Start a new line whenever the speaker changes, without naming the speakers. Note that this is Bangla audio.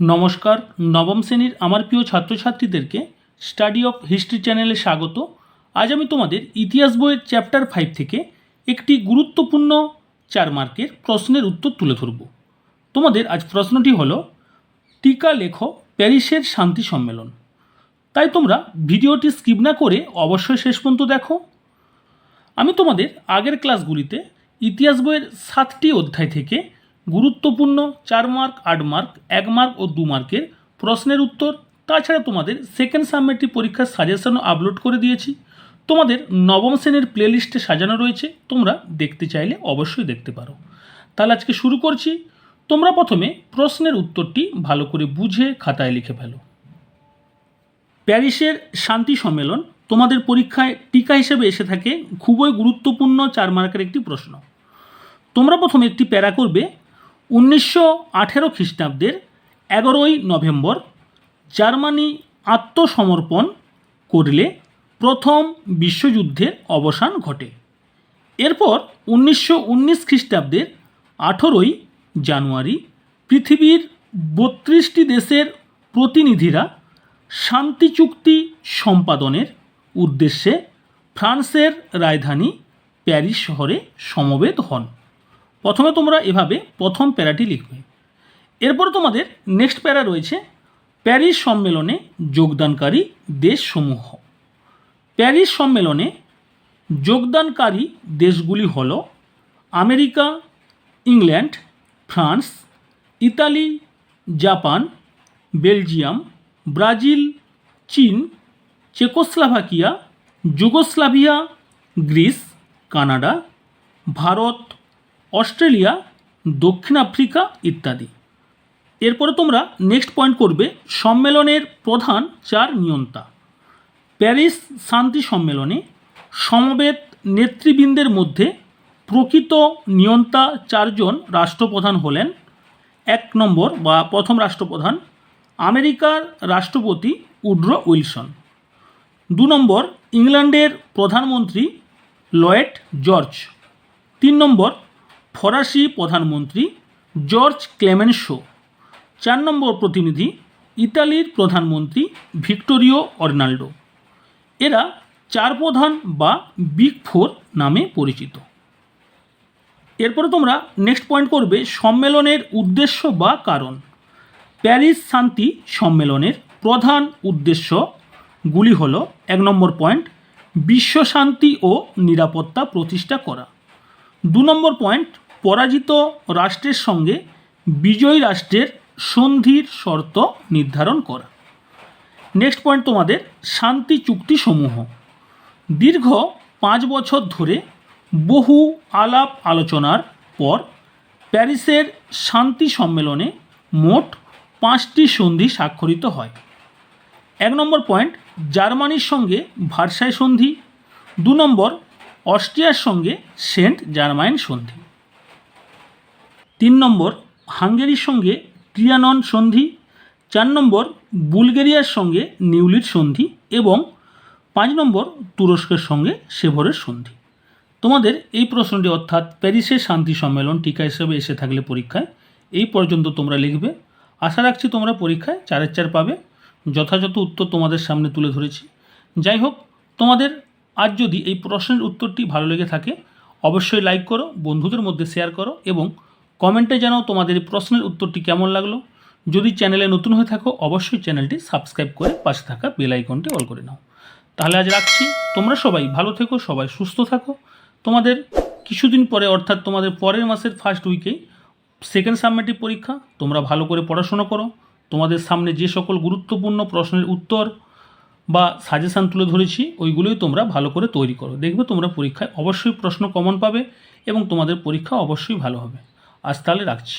নমস্কার, নবম শ্রেণির আমার প্রিয় ছাত্রছাত্রীদেরকে স্টাডি অফ হিস্ট্রি চ্যানেলে স্বাগত। আজ আমি তোমাদের ইতিহাস বইয়ের চ্যাপ্টার ফাইভ থেকে একটি গুরুত্বপূর্ণ চার মার্কের প্রশ্নের উত্তর তুলে ধরব। তোমাদের আজ প্রশ্নটি হল, টিকা লেখ প্যারিসের শান্তি সম্মেলন। তাই তোমরা ভিডিওটি স্কিপ না করে অবশ্যই শেষ পর্যন্ত দেখো। আমি তোমাদের আগের ক্লাসগুলিতে ইতিহাস বইয়ের সাতটি অধ্যায় থেকে গুরুত্বপূর্ণ চার মার্ক আট মার্ক এক মার্ক ও দু মার্কের প্রশ্নের উত্তর। তাছাড়া তোমাদের সেকেন্ড সাবমেট্রিক পরীক্ষার সাজেশনও আপলোড করে দিয়েছি। তোমাদের নবম শ্রেণির প্লেলিস্টে সাজানো রয়েছে। তোমরা দেখতে চাইলে অবশ্যই দেখতে পারো। তাহলে আজকে শুরু করছি। তোমরা প্রথমে প্রশ্নের উত্তরটি ভালো করে বুঝে খাতায় লিখে ফেলো। প্যারিসের শান্তি সম্মেলন তোমাদের পরীক্ষায় টিকা হিসেবে এসে থাকে। খুবই গুরুত্বপূর্ণ চার মার্কের একটি প্রশ্ন। তোমরা প্রথমে একটি প্যারা করবে। উনিশশো আঠেরো খ্রিস্টাব্দের এগারোই নভেম্বর জার্মানি আত্মসমর্পণ করলে প্রথম বিশ্বযুদ্ধের অবসান ঘটে। এরপর উনিশশো উনিশ খ্রিস্টাব্দের আঠেরোই জানুয়ারি পৃথিবীর বত্রিশটি দেশের প্রতিনিধিরা শান্তি চুক্তি সম্পাদনের উদ্দেশ্যে ফ্রান্সের রাজধানী প্যারিস শহরে সমবেত হন। প্রথমে তোমরা এভাবে প্রথম প্যারাটি লিখবে। এরপর তোমাদের নেক্সট প্যারা রয়েছে প্যারিস সম্মেলনে যোগদানকারী দেশসমূহ। প্যারিস সম্মেলনে যোগদানকারী দেশগুলি হল America, England, France, Italy, Japan, Belgium, Brazil, চীন, Czechoslovakia, Yugoslavia, Greece, Canada, Bharat Australia, দক্ষিণ আফ্রিকা ইত্যাদি। এরপরে তোমরা নেক্সট পয়েন্ট করবে, সম্মেলনের প্রধান চার নিয়ন্তা। প্যারিস শান্তি সম্মেলনে সমবেত নেতৃবৃন্দের মধ্যে প্রকৃত নিয়ন্তা চারজন রাষ্ট্রপ্রধান হলেন। এক নম্বর বা প্রথম রাষ্ট্রপ্রধান আমেরিকার রাষ্ট্রপতি উড্রো উইলসন। দু নম্বর ইংল্যান্ডের প্রধানমন্ত্রী লয়েড জর্জ। তিন নম্বর ফরাসি প্রধানমন্ত্রী জর্জ ক্লেমেনশো চার নম্বর প্রতিনিধি ইতালির প্রধানমন্ত্রী ভিক্টোরিও অর্নাল্ডো। এরা চার প্রধান বা বিগ ফোর নামে পরিচিত। এরপরে তোমরা নেক্সট পয়েন্ট করবে সম্মেলনের উদ্দেশ্য বা কারণ। প্যারিস শান্তি সম্মেলনের প্রধান উদ্দেশ্যগুলি হল, এক নম্বর পয়েন্ট, বিশ্ব শান্তি ও নিরাপত্তা প্রতিষ্ঠা করা। দু নম্বর পয়েন্ট পরাজিত রাষ্ট্রের সঙ্গে বিজয়ী রাষ্ট্রের সন্ধির শর্ত নির্ধারণ করা। নেক্সট পয়েন্ট তোমাদের, শান্তি চুক্তি সমূহ দীর্ঘ পাঁচ বছর ধরে বহু আলাপ আলোচনার পর প্যারিসের শান্তি সম্মেলনে মোট পাঁচটি সন্ধি স্বাক্ষরিত হয়। এক নম্বর পয়েন্ট জার্মানির সঙ্গে ভার্সাই সন্ধি। দু নম্বর, অস্ট্রিয়ার সঙ্গে সেন্ট জার্মাইন সন্ধি। তিন নম্বর, হাঙ্গেরির সঙ্গে ক্রিয়ানন সন্ধি। চার নম্বর, বুলগেরিয়ার সঙ্গে নিউলির সন্ধি এবং পাঁচ নম্বর, তুরস্কের সঙ্গে সেভরের সন্ধি। তোমাদের এই প্রশ্নটি অর্থাৎ প্যারিসের শান্তি সম্মেলন টিকা হিসেবে এসে থাকলে পরীক্ষায় এই পর্যন্ত তোমরা লিখবে। আশা রাখছি তোমরা পরীক্ষায় চারের চার পাবে। যথাযথ উত্তর তোমাদের সামনে তুলে ধরেছি। যাই হোক, তোমাদের আজ যদি এই প্রশ্নের উত্তরটি ভালো লেগে থাকে, অবশ্যই লাইক করো, বন্ধুদের মধ্যে শেয়ার করো এবং কমেন্টে জানাও তোমাদের প্রশ্নের উত্তরটি কেমন লাগল। যদি চ্যানেলে নতুন হয়ে থাকো, অবশ্যই চ্যানেলটি সাবস্ক্রাইব করে পাশে থাকা বেল আইকনটি অল করে নাও। তাহলে আজ রাখছি। তোমরা সবাই ভালো থেকো, সবাই সুস্থ থাকো। তোমাদের কিছুদিন পরে, অর্থাৎ তোমাদের পরের মাসের ফার্স্ট উইকেই সেকেন্ড সাবমেটিভ পরীক্ষা, তোমরা ভালো করে পড়াশোনা করো। তোমাদের সামনে যে সকল গুরুত্বপূর্ণ প্রশ্নের উত্তর বা সাজেশান তুলে ধরেছি, ওইগুলোই তোমরা ভালো করে তৈরি করো। দেখবে তোমরা পরীক্ষায় অবশ্যই প্রশ্ন কমন পাবে এবং তোমাদের পরীক্ষা অবশ্যই ভালো হবে। আজ তাহলে রাখছি।